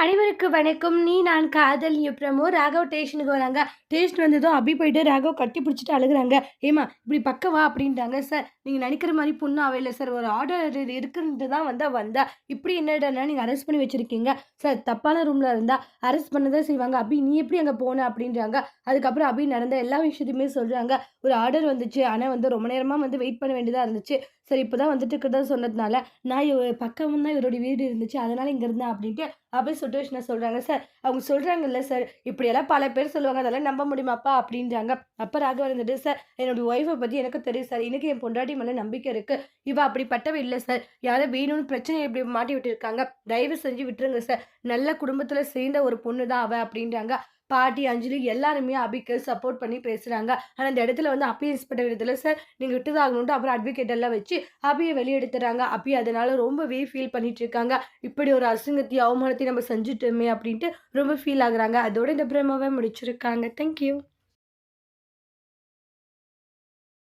அனைவருக்கு வணக்கம். நீ நான் காதல் எப்புறமோ ராகவ் டேஷனுக்கு வராங்க. ஸ்டேஷன் வந்ததும் அபி போயிட்டு ராகவ் கட்டி பிடிச்சிட்டு அழுகுறாங்க. ஏமா இப்படி பக்கவா? அப்படின்றாங்க சார். நீங்கள் நினைக்கிற மாதிரி பொண்ணு அவையில் சார். ஒரு ஆர்டர் இருக்குன்ட்டு தான் வந்தால் வந்தா. இப்படி என்னடா நீங்கள் அரெஸ்ட் பண்ணி வச்சிருக்கீங்க? சார் தப்பான ரூமில் இருந்தால் அரெஸ்ட் பண்ண தான் செய்வாங்க. அபி நீ எப்படி அங்கே போன? அப்படின்றாங்க. அதுக்கப்புறம் அபி நடந்த எல்லா விஷயத்தையுமே சொல்கிறாங்க ஒரு ஆர்டர் வந்துச்சு. ஆனால் வந்து ரொம்ப நேரமாக வந்து வெயிட் பண்ண வேண்டியதாக இருந்துச்சு. சார் இப்போ தான் வந்துட்டு இருக்கிறதா சொன்னதுனால நான் இவ- பக்கம் தான் இவருடைய வீடு இருந்துச்சு. அதனால் இங்கே இருந்தேன் அப்படின்ட்டு அப்படி சுட்டுவேஷனை சொல்கிறாங்க சார் அவங்க சொல்கிறாங்கல்ல சார் இப்படியெல்லாம் பல பேர் சொல்லுவாங்க அதெல்லாம் நம்ப முடியுமாப்பா? அப்படின்றாங்க. அப்போ ராகவ இருந்துட்டு சார் என்னோடய ஒய்ஃபை பற்றி எனக்கு தெரியும் சார் இன்றைக்கி என் பொண்டாட்டி மேலே நம்பிக்கை இருக்குது இவள் அப்படிப்பட்டவ இல்லை சார் யாரோ வேணும்னு பிரச்சனை இப்படி மாட்டி விட்டுருக்காங்க தயவு செஞ்சு விட்டுருங்க சார் நல்ல குடும்பத்தில் சேர்ந்த ஒரு பொண்ணு தான் அவள் அப்படின்றாங்க. பாட்டி அஞ்சலி எல்லாருமே அபிக்கு சப்போர்ட் பண்ணி பேசுகிறாங்க ஆனால் அந்த இடத்துல வந்து அப்பி இன்ஸ்பெக்டர் இடத்துல சார் நீங்கள் விட்டுதாகணுன்ட்டு அப்புறம் அட்வொகேட் எல்லாம் வச்சு அபியை வெளியெடுத்துறாங்க. அப்பி அதனால ரொம்பவே ஃபீல் பண்ணிட்டு இருக்காங்க. இப்படி ஒரு அசிங்கத்தையும் அவமானத்தையும் நம்ம செஞ்சுட்டோமே அப்படின்ட்டு ரொம்ப ஃபீல் ஆகுறாங்க. அதோட இந்த பிரமாவை முடிச்சிருக்காங்க. தேங்க்யூ